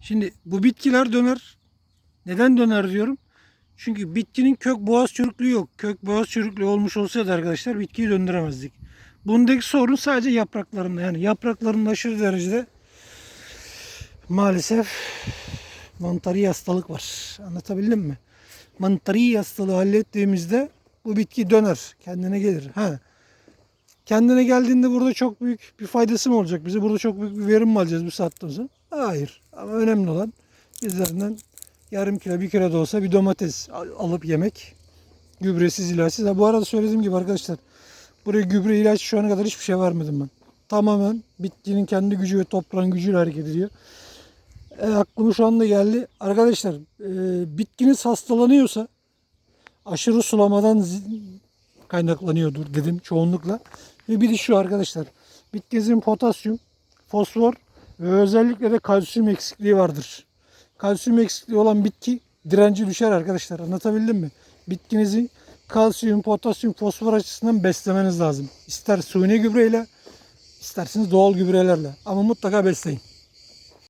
Şimdi bu bitkiler döner. Neden döner diyorum? Çünkü bitkinin kök boğaz çürüklüğü yok. Kök boğaz çürüklüğü olmuş olsaydı arkadaşlar bitkiyi döndüremezdik. Bundaki sorun sadece yapraklarında. Yani yapraklarında aşırı derecede maalesef mantari hastalık var. Anlatabildim mi? Mantari hastalığı hallettiğimizde bu bitki döner. Kendine gelir. Ha. Kendine geldiğinde burada çok büyük bir faydası mı olacak bize? Burada çok büyük bir verim mi alacağız bu saatten sonra? Hayır. Ama önemli olan üzerinden yarım kilo bir kilo da olsa bir domates al- alıp yemek. Gübresiz ilaçsız. Ha, bu arada söylediğim gibi arkadaşlar buraya gübre ilaç şu ana kadar hiçbir şey vermedim ben. Tamamen bitkinin kendi gücü ve toprağın gücüyle hareket ediyor. E, aklıma şu anda geldi. Arkadaşlar e, bitkiniz hastalanıyorsa aşırı sulamadan kaynaklanıyordur dedim çoğunlukla. Ve bir de şu arkadaşlar. Bitkinizin potasyum, fosfor ve özellikle de kalsiyum eksikliği vardır. Kalsiyum eksikliği olan bitki direnci düşer arkadaşlar. Anlatabildim mi? Bitkinizi kalsiyum, potasyum, fosfor açısından beslemeniz lazım. İster suni gübreyle, isterseniz doğal gübrelerle. Ama mutlaka besleyin.